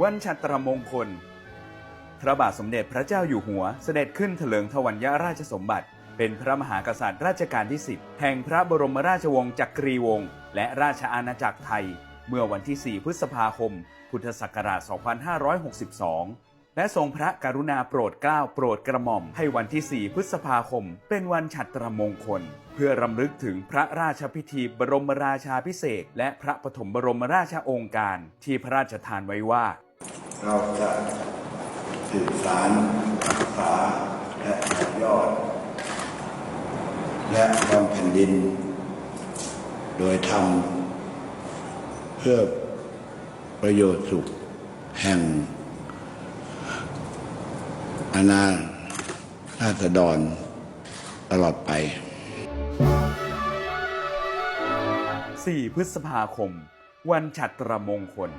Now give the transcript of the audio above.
วันฉัตรมงคล พระบาทสมเด็จพระเจ้าอยู่หัวเสด็จขึ้นเถลิงทวัลยราชสมบัติ เป็นพระมหากษัตริย์ราชการที่ 10 แห่งพระบรมราชวงศ์จักรีวงศ์และราชอาณาจักรไทย เมื่อวันที่ 4 พฤษภาคม พุทธศักราช 2562 และทรงพระกรุณาโปรดเกล้าโปรดกระหม่อมให้วันที่ 4 พฤษภาคม เป็นวันฉัตรมงคล เพื่อรำลึกถึงพระราชพิธีบรมราชาพิเศษและพระปฐมบรมราชโองค์การที่พระราชทานไว้ว่า เราจะสืบสารรักษาและต่อยอด และทำแผ่นดิน โดยทำเพื่อประโยชน์สุขแห่ง อาณาราษฎรตลอดไป 4 พฤษภาคม วันฉัตรมงคล